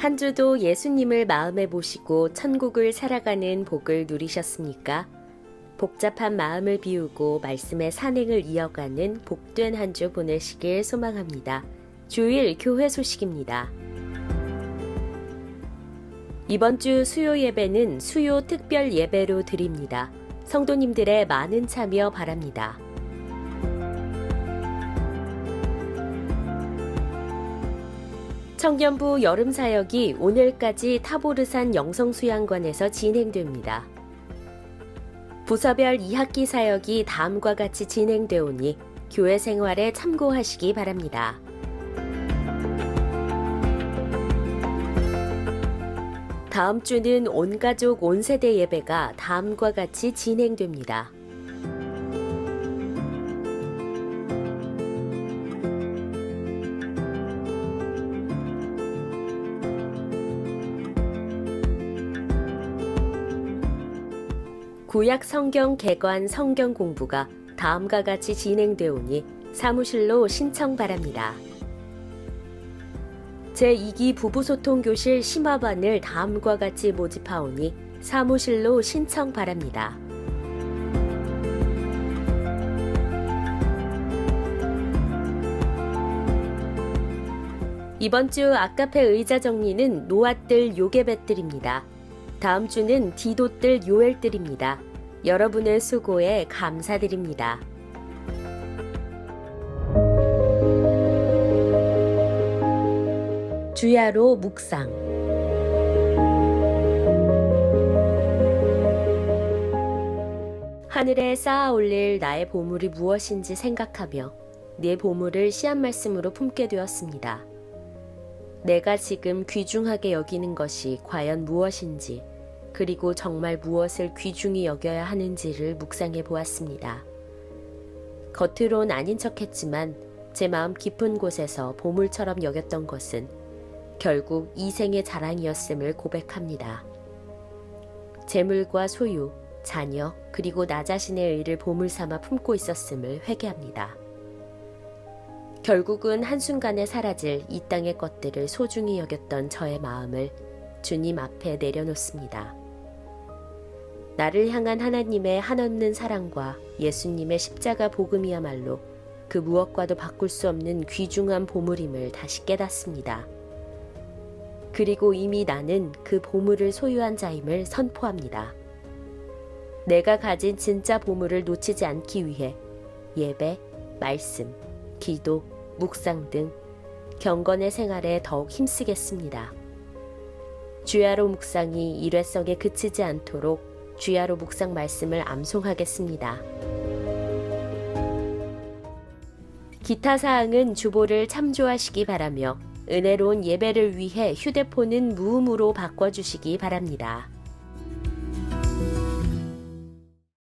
한 주도 예수님을 마음에 모시고 천국을 살아가는 복을 누리셨습니까? 복잡한 마음을 비우고 말씀의 산행을 이어가는 복된 한 주 보내시길 소망합니다. 주일 교회 소식입니다. 이번 주 수요 예배는 수요 특별 예배로 드립니다. 성도님들의 많은 참여 바랍니다. 청년부 여름 사역이 오늘까지 타보르산 영성수양관에서 진행됩니다. 부서별 2학기 사역이 다음과 같이 진행되오니 교회 생활에 참고하시기 바랍니다. 다음 주는 온 가족 온 세대 예배가 다음과 같이 진행됩니다. 구약 성경 개관 성경 공부가 다음과 같이 진행되오니 사무실로 신청 바랍니다. 제2기 부부소통교실 심화반을 다음과 같이 모집하오니 사무실로 신청 바랍니다. 이번 주 아카페 의자 정리는 노아들 요괴뱃들입니다. 다음 주는 디도들 요엘들입니다. 여러분의 수고에 감사드립니다. 주야로 묵상 하늘에 쌓아 올릴 나의 보물이 무엇인지 생각하며 내 보물을 씨앗 말씀으로 품게 되었습니다. 내가 지금 귀중하게 여기는 것이 과연 무엇인지 그리고 정말 무엇을 귀중히 여겨야 하는지를 묵상해 보았습니다. 겉으론 아닌 척 했지만 제 마음 깊은 곳에서 보물처럼 여겼던 것은 결국 이생의 자랑이었음을 고백합니다. 재물과 소유, 자녀, 그리고 나 자신의 의를 보물 삼아 품고 있었음을 회개합니다. 결국은 한순간에 사라질 이 땅의 것들을 소중히 여겼던 저의 마음을 주님 앞에 내려놓습니다. 나를 향한 하나님의 한없는 사랑과 예수님의 십자가 복음이야말로 그 무엇과도 바꿀 수 없는 귀중한 보물임을 다시 깨닫습니다. 그리고 이미 나는 그 보물을 소유한 자임을 선포합니다. 내가 가진 진짜 보물을 놓치지 않기 위해 예배, 말씀, 기도, 묵상 등 경건의 생활에 더욱 힘쓰겠습니다. 주야로 묵상이 일회성에 그치지 않도록 주야로 묵상 말씀을 암송하겠습니다. 기타 사항은 주보를 참조하시기 바라며 은혜로운 예배를 위해 휴대폰은 무음으로 바꿔주시기 바랍니다.